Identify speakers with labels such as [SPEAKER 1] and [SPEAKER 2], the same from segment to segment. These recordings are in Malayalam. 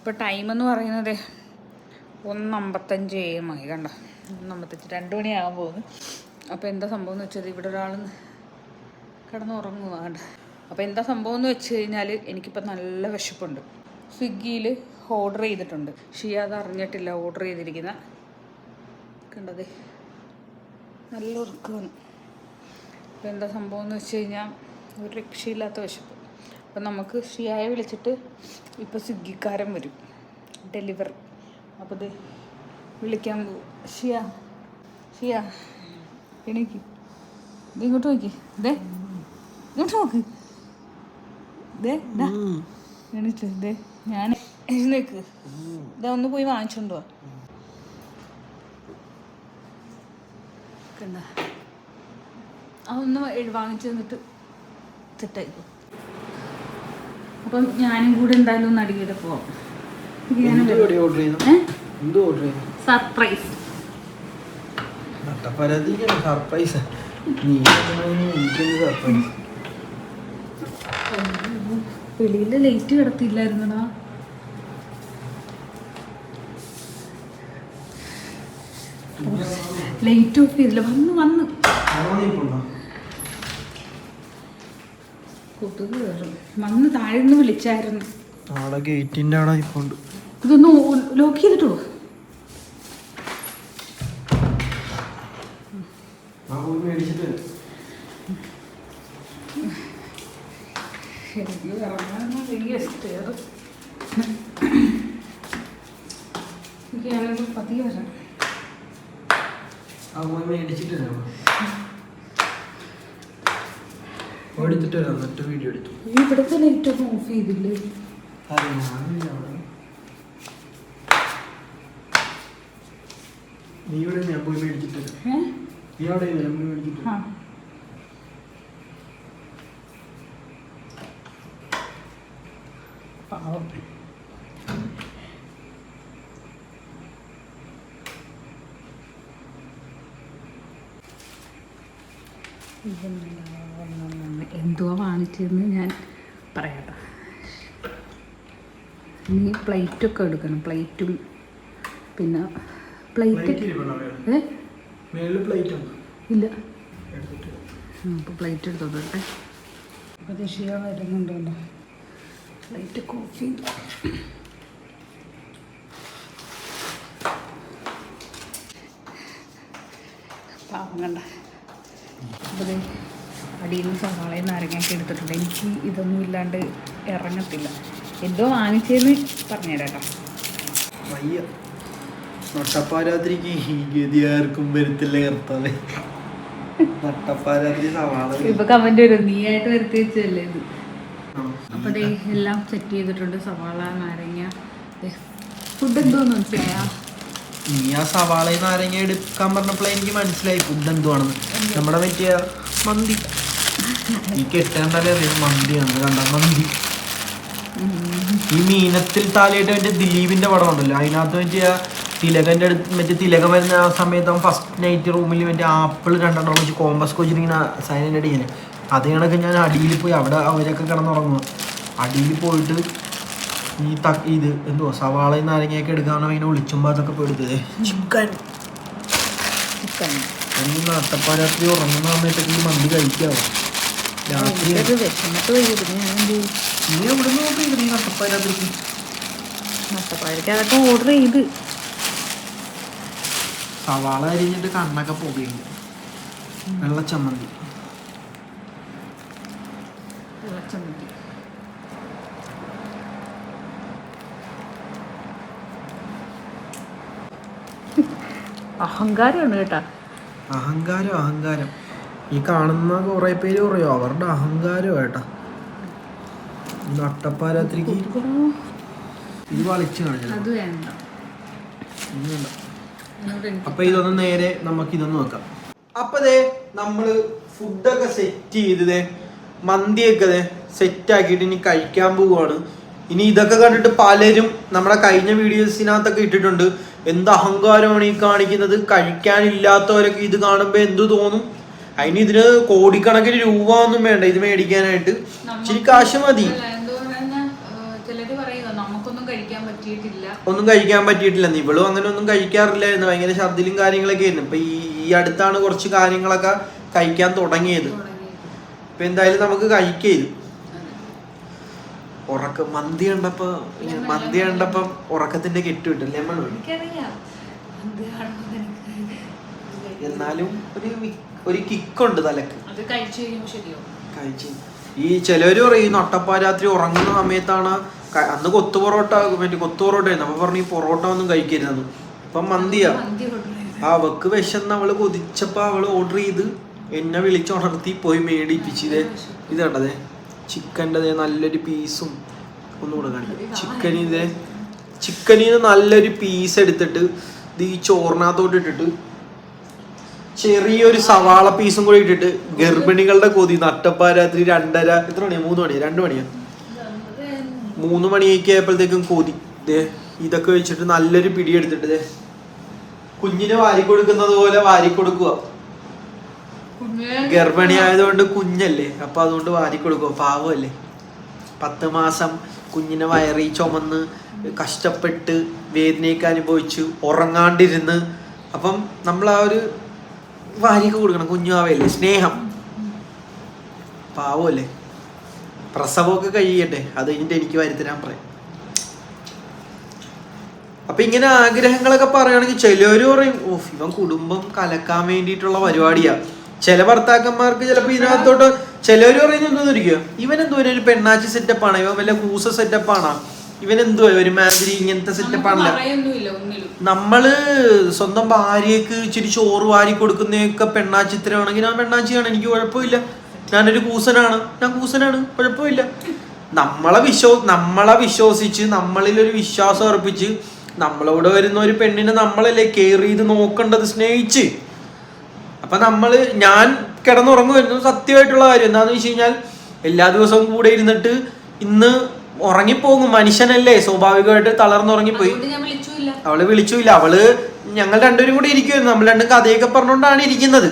[SPEAKER 1] ഇപ്പോൾ ടൈം എന്ന് പറയുന്നത് ഒന്ന് അമ്പത്തഞ്ച് എ എം ആയി കണ്ട. ഒന്ന് അമ്പത്തഞ്ച് രണ്ട് മണിയാകാൻ പോകുന്നു. അപ്പോൾ എന്താ സംഭവം എന്ന് വെച്ചാൽ ഇവിടെ ഒരാൾ കിടന്നുറങ്ങുക അപ്പോൾ എന്താ സംഭവം എന്ന് വെച്ച് കഴിഞ്ഞാൽ എനിക്കിപ്പോൾ നല്ല വിശപ്പുണ്ട്. സ്വിഗ്ഗിയിൽ ഓർഡർ ചെയ്തിട്ടുണ്ട്. ഷിയ അത് അറിഞ്ഞിട്ടില്ല ഓർഡർ ചെയ്തിരിക്കുന്ന. കണ്ടത്. നല്ല ഉറക്കമാണ്. അപ്പോൾ എന്താ സംഭവം എന്ന് വെച്ച് കഴിഞ്ഞാൽ ഒരു രക്ഷയില്ലാത്ത വിശപ്പ്. അപ്പം നമുക്ക് ഷിയായ വിളിച്ചിട്ട് ഇപ്പോൾ സ്വിഗ്ഗിക്കാരൻ വരും. ഡെലിവറി അപ്പോൾ ഇത് വിളിക്കാൻ പോകും ഷിയ ഷിയ എണീക്ക്. ഇത് ഇങ്ങോട്ട് നോക്കി. ദേ ഇങ്ങോട്ട് നോക്ക്. ദേ ദാ. എണീറ്റ് ദേ ഞാൻ എഴുന്നേക്ക്. ഇതാ ഒന്ന് പോയി വാങ്ങിച്ചോണ്ടോ ആ എഴ് വാങ്ങിച്ചു തന്നിട്ട് സെറ്റായിക്കോ. അപ്പം ഞാനും കൂടെ എന്തായാലും ഒന്ന് അടിയുടെ പോവാം സർപ്രൈസ്
[SPEAKER 2] സർപ്രൈസ്
[SPEAKER 1] വെളിയിൽ ലൈറ്റ് കിടത്തില്ലായിരുന്നടാ. ലൈറ്റ് ഓഫ് ചെയ്തില്ല. വന്ന് വന്ന്. കൊതുക് കയറും വന്ന് താഴെ നിന്ന് വിളിച്ചായിരുന്നു.
[SPEAKER 2] നാളെ ഗേറ്റിന്റെ അവിടെ ഇപ്പോണ്ട്
[SPEAKER 1] ഇതൊന്ന് ലോക്ക് ചെയ്തിട്ടോ?
[SPEAKER 2] മേടിച്ചിട്ട്.
[SPEAKER 1] ഇറങ്ങാൻ വലിയ സ്റ്റെയർ എനിക്ക് ഞാനൊരു പതിയെ വരാം
[SPEAKER 2] ആ പോയി മേടിച്ചിട്ട് വരാം എടുത്തിട്ട് വരാം എന്നിട്ട് വീഡിയോ എടുത്തു
[SPEAKER 1] ഈ ഇവിടുത്തെ ലൈറ്റ് ഒക്കെ ഓഫ് ചെയ്തില്ലേ?
[SPEAKER 2] നീ ഇവിടെ ഞാൻ പോയി മേടിച്ചിട്ട് നീ അവിടെ ഞാൻ പോയി മേടിച്ചിട്ട്
[SPEAKER 1] ആ
[SPEAKER 2] വരാം.
[SPEAKER 1] പാവം എന്തുവാ വാങ്ങിച്ചതെന്ന് ഞാൻ പറയാട്ടോ നീ പ്ലേറ്റൊക്കെ എടുക്കണം പ്ലേറ്റും പിന്നെ പ്ലേറ്റ് ഇല്ല അപ്പോൾ പ്ലേറ്റ് എടുത്തോട്ടെ. ദേശീയ വരുന്നുണ്ടല്ലോ. പ്ലേറ്റ് കോഫി പാവം കണ്ട. അപ്പോൾ അടിയിൽ നിന്ന് സവാളയും നാരങ്ങയൊക്കെ എടുത്തിട്ടുണ്ട്. എനിക്ക് ഇതൊന്നും ഇല്ലാണ്ട് ഇറങ്ങത്തില്ല. എന്തോ വാങ്ങിച്ചേന്ന് പറഞ്ഞുതരാം കേട്ടോ
[SPEAKER 2] നട്ടപ്പാരാത്രിക്ക് വരുത്തില്ല കർത്താവേ. നട്ടപ്പാരാത്രി സവാള.
[SPEAKER 1] ഇപ്പൊ കമന്റ് വരും നീ ആയിട്ട് വരുത്തി വെച്ചല്ലേ ഇത്? അപ്പൊ എല്ലാം സെറ്റ് ചെയ്തിട്ടുണ്ട് സവാള നാരങ്ങ. ഫുഡ് എന്തോന്ന് മനസ്സിലായാ?
[SPEAKER 2] നീ ആ സവാള നാരങ്ങ എടുക്കാൻ പറഞ്ഞപ്പോൾ എനിക്ക് മനസ്സിലായി ഫുഡ് എന്തുവാണെന്ന്. നമ്മുടെ പറ്റിയ മന്തി. ഈ കെട്ടേണ്ടാലേ അറിയാം മന്തിയാണ് കണ്ട? മന്തി. ഈ മീനത്തിൽ താലേട്ട് മറ്റേ ദിലീപിന്റെ പടം ഉണ്ടല്ലോ അതിനകത്ത് മറ്റേ തിലകന്റെ അടുത്ത് മറ്റേ തിലകം വരുന്ന ആ സമയത്ത് അവൻ ഫസ്റ്റ് നൈറ്റ് റൂമിൽ മറ്റേ ആപ്പിൾ രണ്ടെണ്ണം വെച്ച് കോമ്പസ് കോച്ചിങ്ങനെ സൈനന്റെ അടിയാണ് അത് കണക്ക് ഞാൻ അടിയിൽ പോയി അവിടെ അവരൊക്കെ കിടന്നുറങ്ങുക അടിയിൽ പോയിട്ട് ഈ ത ഇത് എന്തോ സവാളയും നാരങ്ങയൊക്കെ എടുക്കാൻ ഇങ്ങനെ വിളിച്ചുമ്പോ അതൊക്കെ പോയി എടുത്തത് ചിക്കൻ.
[SPEAKER 1] ചിക്കൻ
[SPEAKER 2] എനിക്ക് നട്ടപ്പാരാത്രി ഉറങ്ങുന്ന സമയത്തൊക്കെ ഈ മന്തി കഴിക്കാവോ? രാത്രി.
[SPEAKER 1] വിഷമത്ത്
[SPEAKER 2] നീ എവിടെ നോക്കി
[SPEAKER 1] അതൊക്കെ ഓർഡർ ചെയ്ത്.
[SPEAKER 2] സവാള അരിഞ്ഞിട്ട് കണ്ണൊക്കെ പോകുകയുണ്ട് വെള്ളച്ചമ്മന്തി
[SPEAKER 1] ഇളച്ചമന്തി അഹങ്കാരമാണ് കേട്ടാ.
[SPEAKER 2] അഹങ്കാരം അഹങ്കാരം. ഈ കാണുന്ന കുറെ പേര് പറയോ? അവരുടെ അഹങ്കാരം ഏട്ടാ. ഈ നട്ടപ്പാരാത്രിക്ക് ഇത് വളിച്ചു കാണിച്ചത്. അപ്പൊ ഇതൊന്ന് നേരെ നമുക്ക് ഇതൊന്ന് നോക്കാം. അപ്പൊ ദേ നമ്മൾ ഫുഡൊക്കെ സെറ്റ് ചെയ്തത് മന്തിയൊക്കെ സെറ്റ് ആക്കിയിട്ട് ഇനി കഴിക്കാൻ പോവുകയാണ് ഇനി ഇതൊക്കെ കണ്ടിട്ട് പലരും നമ്മുടെ കഴിഞ്ഞ വീഡിയോസിനകത്തൊക്കെ ഇട്ടിട്ടുണ്ട്. എന്ത് അഹങ്കാരമാണ് ഈ കാണിക്കുന്നത്? കഴിക്കാനില്ലാത്തവരൊക്കെ ഇത് കാണുമ്പോൾ എന്തു തോന്നും? അതിന് ഇതിന് കോടിക്കണക്കിന് രൂപ ഒന്നും വേണ്ട. ഇത് മേടിക്കാനായിട്ട്. ഇച്ചിരി കാശ് മതി. ഒന്നും കഴിക്കാൻ പറ്റിയിട്ടില്ല. ഇവളും അങ്ങനെ ഒന്നും കഴിക്കാറില്ലായിരുന്നു ഭയങ്കര ഛർദിലും കാര്യങ്ങളൊക്കെ ആയിരുന്നു. ഇപ്പൊ ഈ അടുത്താണ് കുറച്ച് കാര്യങ്ങളൊക്കെ കഴിക്കാൻ തുടങ്ങിയത്.
[SPEAKER 1] തുടങ്ങി
[SPEAKER 2] ഇപ്പൊ എന്തായാലും നമുക്ക് കഴിക്കരുത് ഉറക്കം മന്തി കണ്ടപ്പോ മന്തി കണ്ടപ്പം ഉറക്കത്തിന്റെ കെട്ട് കിട്ടും ലെമൺ എന്നാലും ഒരു ഒരു കിക്കുണ്ട് തലക്ക്.
[SPEAKER 1] അത് കഴിച്ചു കഴിയുമ്പോൾ ശരിയോ
[SPEAKER 2] കഴിച്ചു ഈ ചിലവര് പറയും നട്ടപ്പാരാത്രി ഉറങ്ങുന്ന സമയത്താണ് ക- അന്ന് കൊത്തു പൊറോട്ട മറ്റേ കൊത്തു പൊറോട്ട ആയിരുന്നു അപ്പൊ പറഞ്ഞു ഈ പൊറോട്ട ഒന്നും കഴിക്കരുതെന്ന്. ഇപ്പം മന്തിയാ.
[SPEAKER 1] മന്തി കൊണ്ടുവരുന്നത്
[SPEAKER 2] ആ അവക്ക് വിശന്ന് അവൾ കൊതിച്ചപ്പോ അവൾ ഓർഡർ ചെയ്ത് എന്നെ വിളിച്ചുണർത്തി പോയി മേടിപ്പിച്ച്. ഇതേ ഇത് കണ്ടതേ ചിക്കന്റെ നല്ലൊരു പീസും ഒന്നുകൂടെ കാണിക്കാം. ചിക്കൻ ഇതേ ചിക്കനിൽ നിന്ന് നല്ലൊരു പീസ് എടുത്തിട്ട് ഇത് ഈ ചോറിനകത്തോട്ട് ഇട്ടിട്ട് ചെറിയൊരു സവാള പീസും കൂടി ഇട്ടിട്ട് ഗർഭിണികളുടെ കൊതി നട്ടപ്പാരാത്രി രണ്ടര എത്ര മണിയാ? മൂന്ന് മണിയാ? രണ്ട് മണിയാ? മൂന്ന് മണിയൊക്കെ ആയപ്പോഴത്തേക്കും കൊതി. ദേ ഇതൊക്കെ വെച്ചിട്ട് നല്ലൊരു പിടി എടുത്തിട്ട് ദേ. കുഞ്ഞിന് വാരി കൊടുക്കുന്നത് പോലെ വാരി കൊടുക്കുക. ഗർഭിണി ആയതുകൊണ്ട് കുഞ്ഞല്ലേ അപ്പൊ അതുകൊണ്ട് വാരി കൊടുക്കുക. പാവമല്ലേ? പത്ത് മാസം കുഞ്ഞിനെ വയറി ചുമന്ന് കഷ്ടപ്പെട്ട് വേദനയൊക്കെ അനുഭവിച്ചു ഉറങ്ങാണ്ടിരുന്ന്. അപ്പം നമ്മൾ ആ ഒരു വാരിയൊക്കെ കൊടുക്കണം കുഞ്ഞുമാവയല്ലേ? സ്നേഹം. പാവമല്ലേ? പ്രസവമൊക്കെ കഴിയട്ടെ. അത് കഴിഞ്ഞിട്ട് എനിക്ക് വരുത്തരാൻ പറയാം. അപ്പൊ ഇങ്ങനെ ആഗ്രഹങ്ങളൊക്കെ പറയുകയാണെങ്കിൽ ചിലവര് പറയും ഓഫ് ഇവൻ കുടുംബം കലക്കാൻ വേണ്ടിയിട്ടുള്ള പരിപാടിയാ. ചില ഭർത്താക്കന്മാർക്ക് ചിലപ്പോ ഇതിനകത്തോട്ട് ചിലവര് പറയുന്നത് എന്തോന്നിരിക്കുക ഇവൻ എന്തോ ഒരു പെണ്ണാച്ചി സെറ്റപ്പ് ആണ്? ഇവൻ വല്ല കൂസ സെറ്റപ്പ് ആണോ ഇവൻ എന്തോ ഒരു മാതിരി ഇങ്ങനത്തെ സെറ്റപ്പ് ആണല്ലോ. നമ്മൾ സ്വന്തം ഭാര്യക്ക് ഇച്ചിരി ചോറ് വാരി കൊടുക്കുന്നതൊക്കെ പെണ്ണാച്ചിത്രമാണെങ്കിൽ ഞാൻ പെണ്ണാച്ചിയാണ് എനിക്ക് കുഴപ്പമില്ല. ഞാനൊരു കൂസനാണ് ഞാൻ കൂസനാണ് കുഴപ്പമില്ല. നമ്മളെ വിശ്വ നമ്മളെ വിശ്വസിച്ച് നമ്മളിൽ ഒരു വിശ്വാസം അർപ്പിച്ച് നമ്മളോട് വരുന്ന ഒരു പെണ്ണിനെ നമ്മളല്ലേ കെയർ ചെയ്ത് നോക്കേണ്ടത് സ്നേഹിച്ച്. അപ്പൊ നമ്മൾ ഞാൻ കിടന്നുറങ്ങുമായിരുന്നു സത്യമായിട്ടുള്ള കാര്യം എന്താന്ന് വെച്ച് കഴിഞ്ഞാൽ എല്ലാ ദിവസവും കൂടെ ഇരുന്നിട്ട് ഇന്ന് ഉറങ്ങിപ്പോകും. മനുഷ്യനല്ലേ സ്വാഭാവികമായിട്ട് തളർന്നുറങ്ങിപ്പോയി.
[SPEAKER 1] അവൾ വിളിച്ചില്ല
[SPEAKER 2] അവൾ ഞങ്ങൾ രണ്ടുപേരും കൂടി ഇരിക്കുമായിരുന്നു നമ്മൾ രണ്ടും കഥയൊക്കെ പറഞ്ഞുകൊണ്ടാണ് ഇരിക്കുന്നത്.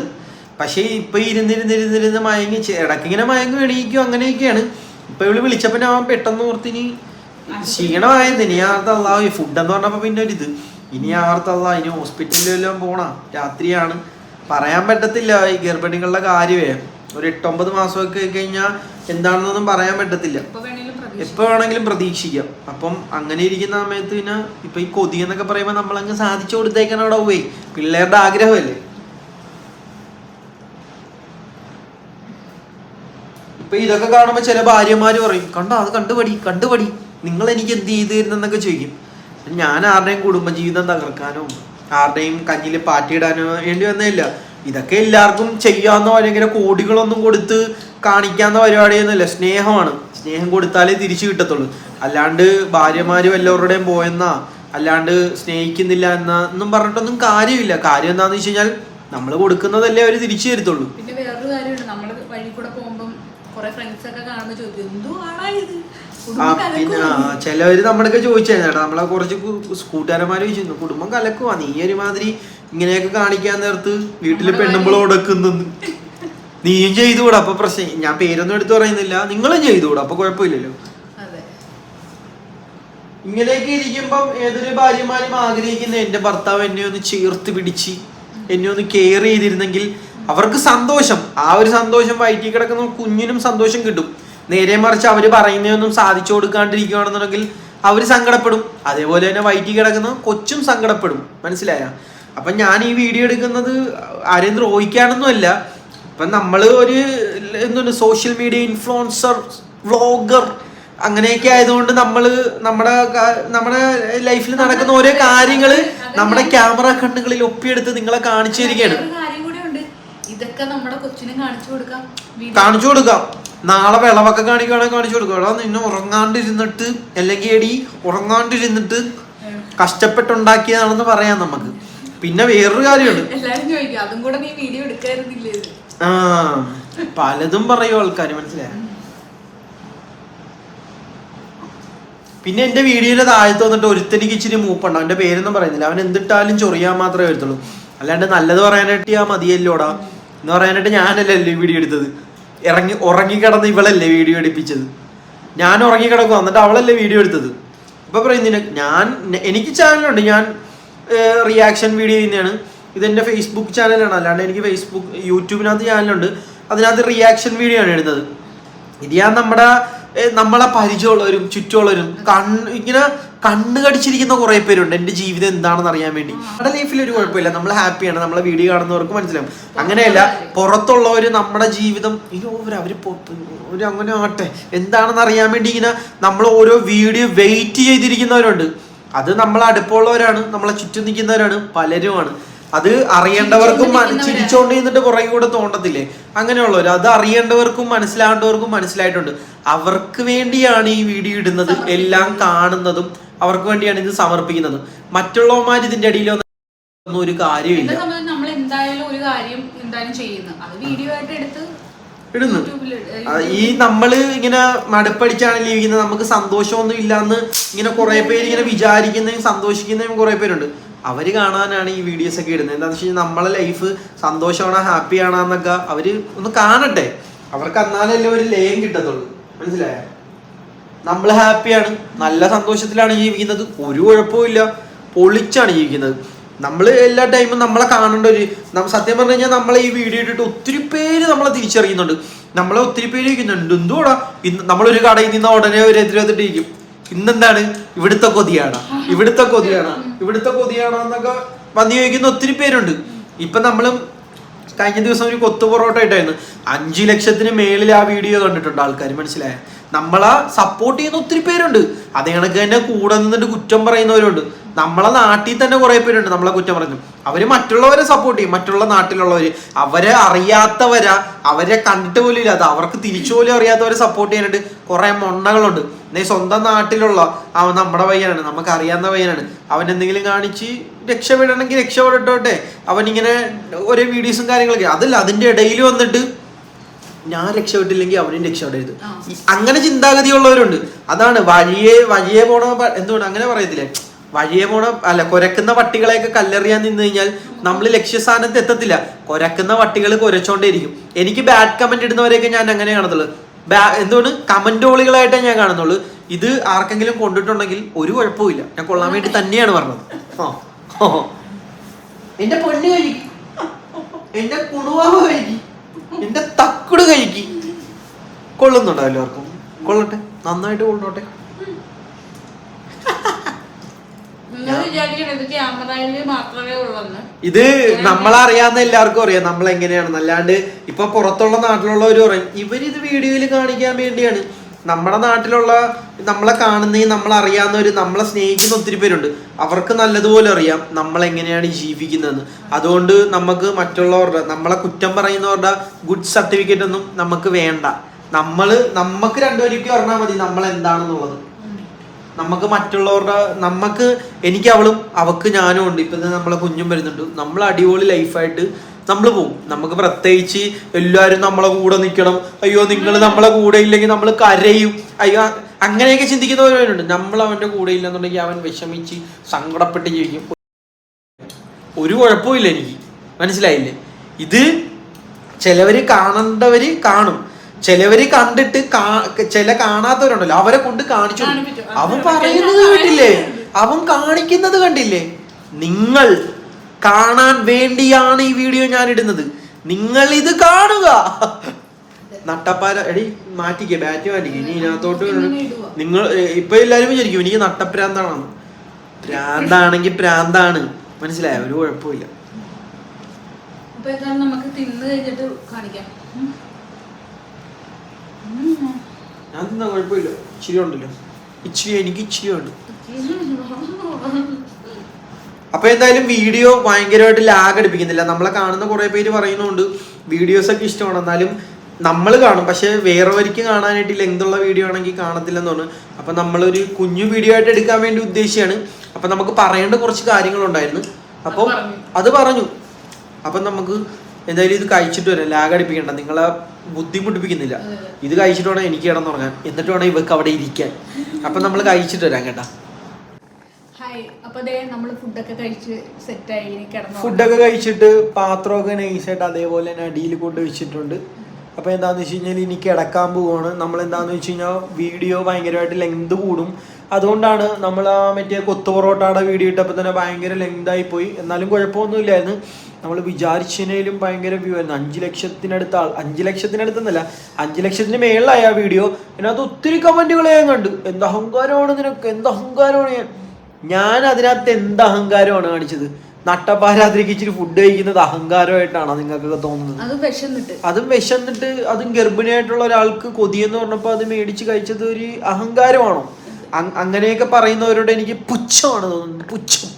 [SPEAKER 2] പക്ഷേ ഇപ്പൊ ഇരുന്നിരുന്നിരുന്നിരുന്ന് മയങ്ങി ഇടക്കിങ്ങനെ മയങ്ങി എണീക്കും അങ്ങനെയൊക്കെയാണ്. ഇപ്പൊ ഇവൾ വിളിച്ചപ്പോ ഞാൻ പെട്ടെന്ന് ഓർത്തിനി ക്ഷീണമായിരുന്നു. ഇനി ആർത്തല്ല ഈ ഫുഡ് എന്ന് പറഞ്ഞപ്പോ പിന്നെ ഒരു ഇത് ഇനി ആർത്തല്ല ഇനി ഹോസ്പിറ്റലിലെല്ലാം പോണ. രാത്രിയാണ്. പറയാൻ പറ്റത്തില്ല. ഈ ഗർഭിണികളുടെ കാര്യമേ. ഒരു എട്ടൊമ്പത് മാസമൊക്കെ കഴിഞ്ഞാൽ എന്താണെന്നൊന്നും പറയാൻ പറ്റത്തില്ല. എപ്പോ വേണമെങ്കിലും പ്രതീക്ഷിക്കാം. അപ്പം അങ്ങനെ ഇരിക്കുന്ന സമയത്ത് പിന്നെ ഇപ്പൊ ഈ കൊതി എന്നൊക്കെ പറയുമ്പോ നമ്മളങ്ങ് സാധിച്ചു കൊടുത്തേക്കാൻ അവിടെ പോയി. പിള്ളേരുടെ ആഗ്രഹമല്ലേ? ഇപ്പൊ ഇതൊക്കെ കാണുമ്പോ ചില ഭാര്യമാര് പറയും കണ്ടോ അത് കണ്ടുപടി കണ്ടുപടി നിങ്ങൾ എനിക്ക് എന്ത് ചെയ്തു തരുന്നെന്നൊക്കെ ചോദിക്കും. ഞാൻ ആരുടെയും കുടുംബജീവിതം തകർക്കാനോ ആരുടെയും കഞ്ഞിൽ പാറ്റിയിടാനോ വേണ്ടി വന്നില്ല ഇതൊക്കെ എല്ലാവർക്കും ചെയ്യാവുന്ന അല്ലെങ്കിൽ കോടികളൊന്നും കൊടുത്ത് കാണിക്കാവുന്ന പരിപാടിയൊന്നുമില്ല സ്നേഹമാണ്. സ്നേഹം കൊടുത്താലേ തിരിച്ചു കിട്ടത്തുള്ളൂ. അല്ലാണ്ട് ഭാര്യമാര് വല്ലവരുടെയും പോയെന്നാ അല്ലാണ്ട് സ്നേഹിക്കുന്നില്ല എന്നാ ഒന്നും പറഞ്ഞിട്ടൊന്നും കാര്യമില്ല. കാര്യം എന്താന്ന് വെച്ച് കഴിഞ്ഞാൽ നമ്മൾ കൊടുക്കുന്നതല്ലേ അവർ തിരിച്ചു തരത്തുള്ളൂ.
[SPEAKER 1] പിന്നെ വേറൊരു കാര്യമുണ്ട്. നമ്മൾ വഴി കൂടെ പോകുമ്പോൾ കുറെ ഫ്രണ്ട്സ് ഒക്കെ കാണുമ്പോ ചോദിക്കും എന്തോ ആണാ
[SPEAKER 2] ആ പിന്നെ
[SPEAKER 1] കലക്കുവാ."
[SPEAKER 2] ആ, ചിലവര് നമ്മളൊക്കെ ചോദിച്ചായിരുന്നു കേട്ടോ നമ്മളെ കുറച്ച് കൂട്ടുകാരന്മാര് ചോദിച്ചു കുടുംബം കലക്കുവാ നീ ഒരുമാതിരി ഇങ്ങനെയൊക്കെ കാണിക്കാൻ നേരത്ത് വീട്ടിൽ പെണ്ണുമ്പോൾ നീയും ചെയ്തുകൂടാ അപ്പൊ പ്രശ്നം ഞാൻ പേരൊന്നും എടുത്തു പറയുന്നില്ല. നിങ്ങളും ചെയ്തുകൂടാ അപ്പൊ കുഴപ്പമില്ലല്ലോ. ഇങ്ങനെയൊക്കെ ഇരിക്കുമ്പം ഏതൊരു ഭാര്യമാരും ആഗ്രഹിക്കുന്ന എന്റെ ഭർത്താവ് എന്നെ ഒന്ന് ചേർത്ത് പിടിച്ച് എന്നെ ഒന്ന് കെയർ ചെയ്തിരുന്നെങ്കിൽ അവർക്ക് സന്തോഷം. ആ ഒരു സന്തോഷം വയറ്റി കിടക്കുന്ന കുഞ്ഞിനും സന്തോഷം കിട്ടും. നേരെ മറിച്ച് അവർ പറയുന്നതൊന്നും സാധിച്ചു കൊടുക്കാണ്ടിരിക്കുകയാണെന്നുണ്ടെങ്കിൽ അവർ സങ്കടപ്പെടും. അതേപോലെ തന്നെ വയറ്റി കിടക്കുന്ന കൊച്ചും സങ്കടപ്പെടും. മനസ്സിലായ? അപ്പൊ ഞാൻ ഈ വീഡിയോ എടുക്കുന്നത് ആരെയും ദ്രോഹിക്കാനൊന്നുമല്ല. ഇപ്പൊ നമ്മൾ ഒരു എന്താണ് സോഷ്യൽ മീഡിയ ഇൻഫ്ലുവൻസർ വ്ളോഗർ അങ്ങനെയൊക്കെ ആയതുകൊണ്ട് നമ്മൾ നമ്മുടെ നമ്മുടെ ലൈഫിൽ നടക്കുന്ന ഓരോ കാര്യങ്ങൾ നമ്മുടെ ക്യാമറ കണ്ണുകളിൽ ഒപ്പിയെടുത്ത് നിങ്ങളെ കാണിച്ചു തരികയാണ്
[SPEAKER 1] ഇതൊക്കെ നമ്മുടെ കൊച്ചിനെ കാണിച്ചു കൊടുക്കാം.
[SPEAKER 2] കാണിച്ചു കൊടുക്കാം. നാളെ വിളവൊക്കെ കാണിക്കുകയാണെങ്കിൽ കാണിച്ചു കൊടുക്കാം. എടാ നിന്നെ ഉറങ്ങാണ്ടിരുന്നിട്ട് അല്ലെങ്കിൽ എടി ഉറങ്ങാണ്ടിരുന്നിട്ട് കഷ്ടപ്പെട്ടുണ്ടാക്കിയതാണെന്ന് പറയാം നമുക്ക്. പിന്നെ വേറൊരു കാര്യമുണ്ട്.
[SPEAKER 1] എല്ലാരും ചോദിക്കും അതും കൂടെ നീ വീഡിയോ എടുക്കായിരുന്നില്ലേ
[SPEAKER 2] ആ പലതും പറയും ആൾക്കാർ മനസ്സിലായ? പിന്നെ എന്റെ വീഡിയോയുടെ താഴത്ത് വന്നിട്ട് ഒരുത്തനിക്ക് ഇച്ചിരി മൂപ്പുണ്ട്. അവന്റെ പേരൊന്നും പറയുന്നില്ല. അവൻ എന്തിട്ടാലും ചൊറിയാൻ മാത്രമേ വരത്തുള്ളൂ. അല്ലാണ്ട് നല്ലത് പറയാനായിട്ട് ആ മതിയല്ലോടാ. എന്ന് പറയാനായിട്ട് ഞാനല്ലേ ഈ വീഡിയോ എടുത്തത്? ഇറങ്ങി ഉറങ്ങിക്കിടന്ന് ഇവളല്ലേ വീഡിയോ എടുപ്പിച്ചത്? ഞാൻ ഉറങ്ങിക്കിടക്കും എന്നിട്ട് അവളല്ലേ വീഡിയോ എടുത്തത്? അപ്പൊ പറയുന്നില്ല ഞാൻ എനിക്ക് ചാനലുണ്ട്. ഞാൻ റിയാക്ഷൻ വീഡിയോ ചെയ്യുന്നതാണ്. ഇതെന്റെ ഫേസ്ബുക്ക് ചാനലാണ് അല്ലാണ്ട് എനിക്ക് ഫേസ്ബുക്ക് യൂട്യൂബിനകത്ത് ചാനലുണ്ട് അതിനകത്ത് റിയാക്ഷൻ വീഡിയോ ആണ് ഇടുന്നത്. ഇത് ഞാൻ നമ്മുടെ നമ്മളെ പരിചയമുള്ളവരും ചുറ്റുമുള്ളവരും കണ്ണ് ഇങ്ങനെ കണ്ണ് കടിച്ചിരിക്കുന്ന കുറെ പേരുണ്ട്. എന്റെ ജീവിതം എന്താണെന്ന് അറിയാൻ വേണ്ടി. നമ്മുടെ ലൈഫിൽ ഒരു കുഴപ്പമില്ല. നമ്മൾ ഹാപ്പിയാണ് നമ്മളെ വീഡിയോ കാണുന്നവർക്ക് മനസ്സിലാവും. അങ്ങനെയല്ല പുറത്തുള്ളവര് നമ്മുടെ ജീവിതം അയ്യോ അവർ ഒരു അങ്ങനെ ആട്ടെ എന്താണെന്ന് അറിയാൻ വേണ്ടി ഇങ്ങനെ നമ്മൾ ഓരോ വീഡിയോ വെയിറ്റ് ചെയ്തിരിക്കുന്നവരുണ്ട്. അത് നമ്മളെ അടുപ്പമുള്ളവരാണ്. നമ്മളെ ചുറ്റും നിൽക്കുന്നവരാണ്. പലരുമാണ്. അത് അറിയേണ്ടവർക്കും ചിരിച്ചോണ്ട് നിന്നിട്ട് പുറകെ കൂടെ തോണ്ടത്തില്ലേ? അങ്ങനെയുള്ളവർ അത് അറിയേണ്ടവർക്കും മനസ്സിലാകേണ്ടവർക്കും മനസ്സിലായിട്ടുണ്ട്. അവർക്ക് വേണ്ടിയാണ് ഈ വീഡിയോ ഇടുന്നത് എല്ലാം കാണുന്നതും അവർക്ക് വേണ്ടിയാണ് ഇത് സമർപ്പിക്കുന്നത്. മറ്റുള്ളവന്മാർ ഇതിന്റെ അടിയിൽ ഒന്നും ഒരു കാര്യമില്ല.
[SPEAKER 1] നമ്മൾ എന്തായാലും ഒരു കാര്യം എന്തായാലും ചെയ്യുന്നത് അത് വീഡിയോ ആയിട്ട് എടുത്ത്
[SPEAKER 2] ഇടുന്നു. ഈ നമ്മൾ ഇങ്ങനെ മടുപ്പടിച്ചാണ് ജീവിക്കുന്നത്. നമുക്ക് സന്തോഷമൊന്നും ഇല്ലാന്ന് ഇങ്ങനെ കുറെ പേര് ഇങ്ങനെ വിചാരിക്കുന്നതും സന്തോഷിക്കുന്നതും കുറെ പേരുണ്ട്. അവർ കാണാനാണ് ഈ വീഡിയോസ് ഒക്കെ ഇടുന്നത്. എന്താണെന്ന് വെച്ച് കഴിഞ്ഞാൽ നമ്മളെ ലൈഫ് സന്തോഷമാണോ ഹാപ്പി ആണോ എന്നൊക്കെ അവർ ഒന്ന് കാണട്ടെ. അവർക്ക് എന്നാലല്ലേ ഒരു ലയം കിട്ടത്തുള്ളൂ. മനസ്സിലായോ? നമ്മൾ ഹാപ്പിയാണ് നല്ല സന്തോഷത്തിലാണ് ജീവിക്കുന്നത്. ഒരു കുഴപ്പമില്ല പൊളിച്ചാണ് ജീവിക്കുന്നത്. നമ്മൾ എല്ലാ ടൈമും നമ്മളെ കാണേണ്ട ഒരു സത്യം പറഞ്ഞു കഴിഞ്ഞാൽ നമ്മളെ ഈ വീഡിയോ ഇട്ടിട്ട് ഒത്തിരി പേര് നമ്മളെ തിരിച്ചറിയുന്നുണ്ട്. നമ്മളെ ഒത്തിരി പേര് ഇരിക്കുന്നുണ്ട് എന്തുകൂടാ ഇന്ന് നമ്മളൊരു കടയിൽ നിന്ന് ഉടനെ ഒരു എതിരെ വന്നിട്ടിരിക്കും. ഇന്നെന്താണ്? ഇവിടുത്തെ കൊതിയാണ് ഇവിടുത്തെ കൊതിയാണോ ഇവിടുത്തെ കൊതിയാണോ എന്നൊക്കെ വന്ന് ചോദിക്കുന്ന ഒത്തിരി പേരുണ്ട്. ഇപ്പൊ നമ്മളും കഴിഞ്ഞ ദിവസം ഒരു കൊത്തു പൊറോട്ട ഇട്ടായിരുന്നു. അഞ്ചു ലക്ഷത്തിന് മേളിൽ ആ വീഡിയോ കണ്ടിട്ടുണ്ട് ആൾക്കാർ മനസ്സിലായ? നമ്മളെ സപ്പോർട്ട് ചെയ്യുന്ന ഒത്തിരി പേരുണ്ട്. അതേ കണക്ക് തന്നെ കൂടെ നിന്നിട്ട് കുറ്റം പറയുന്നവരുണ്ട്. നമ്മളെ നാട്ടിൽ തന്നെ കുറെ പേരുണ്ട് നമ്മളെ കുറ്റം പറഞ്ഞു. അവർ മറ്റുള്ളവരെ സപ്പോർട്ട് ചെയ്യും മറ്റുള്ള നാട്ടിലുള്ളവര്. അവരെ അറിയാത്തവരാ അവരെ കണ്ടിട്ട് പോലും ഇല്ലാത്ത അവർക്ക് തിരിച്ചു പോലും അറിയാത്തവരെ സപ്പോർട്ട് ചെയ്യാനായിട്ട് കുറെ മൊണ്ണകളുണ്ട്. എന്നീ സ്വന്തം നാട്ടിലുള്ള അവൻ നമ്മുടെ പയ്യനാണ് നമുക്ക് അറിയാവുന്ന പയ്യനാണ്. അവൻ എന്തെങ്കിലും കാണിച്ച് രക്ഷപ്പെടണമെങ്കിൽ രക്ഷപ്പെടട്ടോട്ടെ അവൻ ഇങ്ങനെ ഓരോ വീഡിയോസും കാര്യങ്ങളൊക്കെ അതല്ല അതിന്റെ ഇടയിൽ വന്നിട്ട് ഞാൻ രക്ഷപ്പെട്ടില്ലെങ്കിൽ അവനും രക്ഷപ്പെടരുത്.
[SPEAKER 1] അങ്ങനെ
[SPEAKER 2] ചിന്താഗതി അങ്ങനെ ചിന്താഗതിയുള്ളവരുണ്ട്. അതാണ് വഴിയെ വഴിയെ പോണ എന്തുകൊണ്ട് അങ്ങനെ പറയത്തില്ലേ? വഴിയെ പോണ അല്ല കുരക്കുന്ന പട്ടികളെയൊക്കെ കല്ലെറിയാൻ നിന്ന് കഴിഞ്ഞാൽ നമ്മൾ ലക്ഷ്യസ്ഥാനത്ത് എത്തത്തില്ല. കുരക്കുന്ന പട്ടികൾ കുരച്ചോണ്ടേയിരിക്കും. എനിക്ക് ബാഡ് കമന്റ് ഇടുന്നവരെയൊക്കെ ഞാൻ അങ്ങനെ കാണത്തുള്ളൂ. ബാ- എന്തുകൊണ്ട്? കമന്റോളികളായിട്ടേ ഞാൻ കാണുന്നുള്ളൂ. ഇത് ആർക്കെങ്കിലും കൊണ്ടിട്ടുണ്ടെങ്കിൽ ഒരു കുഴപ്പമില്ല ഞാൻ കൊള്ളാൻ വേണ്ടി തന്നെയാണ് പറഞ്ഞത്. എന്റെ പൊന്ന് കഴിക്കും. എന്റെ കുണുവാവ് കഴിക്കും. എന്റെ തക്കുട് കഴിക്കി. കൊള്ളുന്നുണ്ടോ എല്ലാവർക്കും? കൊള്ളട്ടെ. നന്നായിട്ട് കൊള്ളോട്ടെ
[SPEAKER 1] നിങ്ങൾ വിചാരിക്കണം ഇത്
[SPEAKER 2] നമ്മളറിയാവുന്ന എല്ലാവർക്കും അറിയാം നമ്മൾ എങ്ങനെയാണെന്ന് അല്ലാണ്ട് ഇപ്പൊ പുറത്തുള്ള നാട്ടിലുള്ളവർ പറയും ഇവരിത് വീഡിയോയിൽ കാണിക്കാൻ വേണ്ടിയാണ്. നമ്മുടെ നാട്ടിലുള്ള നമ്മളെ കാണുന്ന നമ്മൾ അറിയാവുന്നവര് നമ്മളെ സ്നേഹിക്കുന്ന ഒത്തിരി പേരുണ്ട്. അവർക്ക് നല്ലതുപോലെ അറിയാം നമ്മൾ എങ്ങനെയാണ് ജീവിക്കുന്നതെന്ന്. അതുകൊണ്ട് നമുക്ക് മറ്റുള്ളവരുടെ നമ്മളെ കുറ്റം പറയുന്നവരുടെ ഗുഡ് സർട്ടിഫിക്കറ്റ് ഒന്നും നമുക്ക് വേണ്ട. നമ്മൾ നമുക്ക് രണ്ടുപേർക്ക് പറഞ്ഞാൽ മതി നമ്മൾ എന്താണെന്നുള്ളത് നമുക്ക് മറ്റുള്ളവരുടെ നമുക്ക് എനിക്ക് അവളും അവക്ക് ഞാനും ഉണ്ട്. ഇപ്പൊ നമ്മളെ കുഞ്ഞും വരുന്നുണ്ട്. നമ്മൾ അടിപൊളി ലൈഫായിട്ട് നമ്മൾ പോകും നമുക്ക് പ്രത്യേകിച്ച് എല്ലാവരും നമ്മളെ കൂടെ നിൽക്കണം അയ്യോ നിങ്ങൾ നമ്മളെ കൂടെ ഇല്ലെങ്കിൽ നമ്മൾ കരയും. അയ്യോ അങ്ങനെയൊക്കെ ചിന്തിക്കുന്നവരുണ്ട് നമ്മൾ അവന്റെ കൂടെ ഇല്ലെന്നുണ്ടെങ്കിൽ അവൻ വിഷമിച്ച് സങ്കടപ്പെട്ട് ജീവിക്കും. ഒരു കുഴപ്പമില്ല എനിക്ക്. മനസ്സിലായില്ലേ? ഇത് ചിലവര് കാണേണ്ടവര് കാണും. ചിലവര് കണ്ടിട്ട് ചില കാണാത്തവരുണ്ടല്ലോ അവരെ കൊണ്ട് കാണിച്ചു അവൻ പറയുന്നത് കണ്ടില്ലേ? അവൻ കാണിക്കുന്നത് കണ്ടില്ലേ? നിങ്ങൾ കാണാൻ വേണ്ടിയാണ് ഈ വീഡിയോ ഞാൻ ഇടുന്നത്. നിങ്ങൾ ഇത് കാണുക. നട്ടപ്പാര എടി മാറ്റിക്കേ ബാറ്റ് മാറ്റിക്കേ. ഇനി ഇതിനകത്തോട്ട് നിങ്ങൾ ഇപ്പൊ എല്ലാരും വിചാരിക്കും എനിക്ക് നട്ടപ്രാന്താണെന്ന്. പ്രാന്താണെങ്കിൽ പ്രാന്താണ്. മനസ്സിലായ? ഒരു കുഴപ്പമില്ല
[SPEAKER 1] നമുക്ക് തിന്നു കഴിഞ്ഞിട്ട് കാണിക്കാം.
[SPEAKER 2] ഞാൻ തിന്നാ കുഴപ്പമില്ല. ഇച്ചിരി ഉണ്ടല്ലോ. ഇച്ചിരി എനിക്ക് ഇച്ചിരി ഉണ്ട് അപ്പൊ എന്തായാലും വീഡിയോ ഭയങ്കരമായിട്ട് ലാഗ് അടിപ്പിക്കുന്നില്ല. നമ്മളെ കാണുന്ന കുറെ പേര് പറയുന്നുണ്ട് വീഡിയോസ് ഒക്കെ ഇഷ്ടമാണ്. എന്നാലും നമ്മൾ കാണും. പക്ഷെ വേറെവർക്ക് കാണാനായിട്ട് ലെങ്ത് ഉള്ള വീഡിയോ ആണെങ്കിൽ കാണത്തില്ലെന്ന് തോന്നുന്നു അപ്പൊ നമ്മളൊരു കുഞ്ഞു വീഡിയോ ആയിട്ട് എടുക്കാൻ വേണ്ടി ഉദ്ദേശിച്ചാണ്. അപ്പൊ നമുക്ക് പറയേണ്ട കുറച്ച് കാര്യങ്ങളുണ്ടായിരുന്നു. അപ്പോൾ
[SPEAKER 1] അത് പറഞ്ഞു.
[SPEAKER 2] അത് പറഞ്ഞു. അപ്പൊ നമുക്ക് എന്തായാലും ഇത് കഴിച്ചിട്ട് വരാം. ലാഗ് അടിപ്പിക്കണ്ട. നിങ്ങളെ ബുദ്ധിമുട്ടിപ്പിക്കുന്നില്ല. ഇത് കഴിച്ചിട്ട് വേണം എനിക്ക് കിടന്നുറങ്ങാൻ എന്നിട്ട് വേണം ഇവക്ക് അവിടെ ഇരിക്കാൻ. അപ്പൊ നമ്മൾ കഴിച്ചിട്ട് വരാം കേട്ടാ.
[SPEAKER 1] ഫുഡൊക്കെ
[SPEAKER 2] കഴിച്ചിട്ട് പാത്രമൊക്കെ നൈസായിട്ട് അതേപോലെ തന്നെ അടിയിൽ കൊണ്ട് വെച്ചിട്ടുണ്ട്. അപ്പോൾ എന്താണെന്ന് വെച്ച് കഴിഞ്ഞാൽ ഇനി കിടക്കാൻ പോവാണ്. നമ്മൾ എന്താണെന്ന് വെച്ച് കഴിഞ്ഞാൽ വീഡിയോ ഭയങ്കരമായിട്ട് ലെങ്ത് കൂടും. അതുകൊണ്ടാണ് നമ്മൾ ആ മറ്റേ കൊത്തു പൊറോട്ടയുടെ വീഡിയോ ഇട്ടപ്പോൾ തന്നെ ഭയങ്കര ലെങ്തായി പോയി. എന്നാലും കുഴപ്പമൊന്നുമില്ലായിരുന്നു. നമ്മൾ വിചാരിച്ചതിനേലും ഭയങ്കര വ്യൂ ആയിരുന്നു. അഞ്ച് ലക്ഷത്തിനടുത്ത ആൾ അഞ്ച് ലക്ഷത്തിനടുത്തെന്നല്ല അഞ്ച് ലക്ഷത്തിന് മേളിലായി ആ വീഡിയോ അതിനകത്ത് ഒത്തിരി കമന്റുകൾ ഞാൻ കണ്ടു. എന്ത് അഹങ്കാരമാണ് നിനക്ക്? എന്ത് അഹങ്കാരമാണ് ഞാൻ? ഞാൻ അതിനകത്ത് എന്ത് അഹങ്കാരമാണ് കാണിച്ചത്? നട്ടപ്പാരാത്രിക്ക് ഇച്ചിരി ഫുഡ് കഴിക്കുന്നത് അഹങ്കാരമായിട്ടാണ് നിങ്ങൾക്കൊക്കെ തോന്നുന്നത്?
[SPEAKER 1] അത് വിശന്നിട്ട്.
[SPEAKER 2] അതും ഗർഭിണിയായിട്ടുള്ള ഒരാൾക്ക് കൊതിയെന്ന് പറഞ്ഞപ്പോൾ അത് മേടിച്ച് കഴിച്ചത് ഒരു അഹങ്കാരമാണോ? അങ്ങനെയൊക്കെ പറയുന്നവരോട് എനിക്ക് പുച്ഛമാണ് തോന്നുന്നത് പുച്ഛം.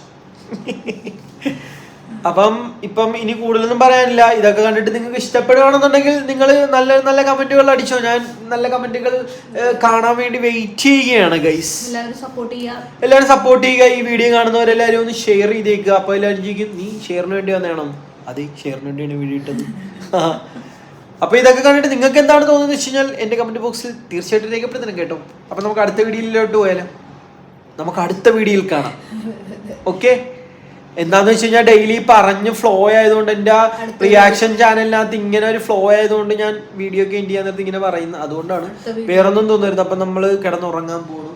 [SPEAKER 2] അപ്പം ഇപ്പം ഇനി കൂടുതലൊന്നും പറയാനില്ല. ഇതൊക്കെ കണ്ടിട്ട് നിങ്ങൾക്ക് ഇഷ്ടപ്പെടുകയാണെന്നുണ്ടെങ്കിൽ നിങ്ങൾ നല്ല നല്ല കമന്റുകൾ അടിച്ചോ. ഞാൻ നല്ല കമന്റുകൾ കാണാൻ വേണ്ടി വെയിറ്റ് ചെയ്യുകയാണ് ഗൈസ്
[SPEAKER 1] എല്ലാവരും സപ്പോർട്ട് ചെയ്യുക.
[SPEAKER 2] ഈ വീഡിയോ കാണുന്നവരെല്ലാവരും ഒന്ന് ഷെയർ ചെയ്തേക്കുക അപ്പോൾ എല്ലാവരും ചോദിക്കും നീ ഷെയറിന് വേണ്ടി വന്നതാണോ? അതെ ഷെയറിന് വേണ്ടിയാണ് വീഡിയോ ഇട്ടത്. അപ്പോൾ ഇതൊക്കെ കണ്ടിട്ട് നിങ്ങൾക്ക് എന്താണ് തോന്നുന്നത് വെച്ച് കഴിഞ്ഞാൽ എന്റെ കമന്റ് ബോക്സിൽ തീർച്ചയായിട്ടും രേഖപ്പെടുത്തണം കേട്ടോ. അപ്പോൾ നമുക്ക് അടുത്ത വീഡിയോയിലോട്ട് പോയാലോ? നമുക്ക് അടുത്ത വീഡിയോയിൽ കാണാം. ഓക്കെ എന്താന്ന് വെച്ച് കഴിഞ്ഞാൽ ഡെയിലി പറഞ്ഞ് ഫ്ലോ ആയതുകൊണ്ട് എന്റെ റിയാക്ഷൻ ചാനലിനകത്ത് ഇങ്ങനെ ഒരു ഫ്ലോ ആയതുകൊണ്ട് ഞാൻ വീഡിയോ ഒക്കെ എൻഡ് ചെയ്യാൻ നേരത്ത് ഇങ്ങനെ പറയുന്നത് അതുകൊണ്ടാണ് വേറൊന്നും തോന്നരുത്. അപ്പം നമ്മൾ കിടന്നുറങ്ങാൻ പോകുന്നു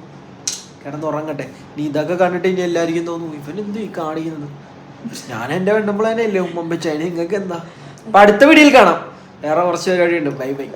[SPEAKER 2] കിടന്നുറങ്ങട്ടെ. നീ ഇതൊക്കെ കണ്ടിട്ട് ഇനി എല്ലാവർക്കും തോന്നും ഇവൻ എന്ത് ഈ കാണിക്കുന്നത്? ഞാൻ എന്റെ അല്ലേ ഉമ്മൻ വെച്ചതിന് നിങ്ങൾക്ക് എന്താ അപ്പൊ അടുത്ത വീഡിയോയിൽ കാണാം. വേറെ കുറച്ച് പരിപാടിയുണ്ട് ബൈ ബൈ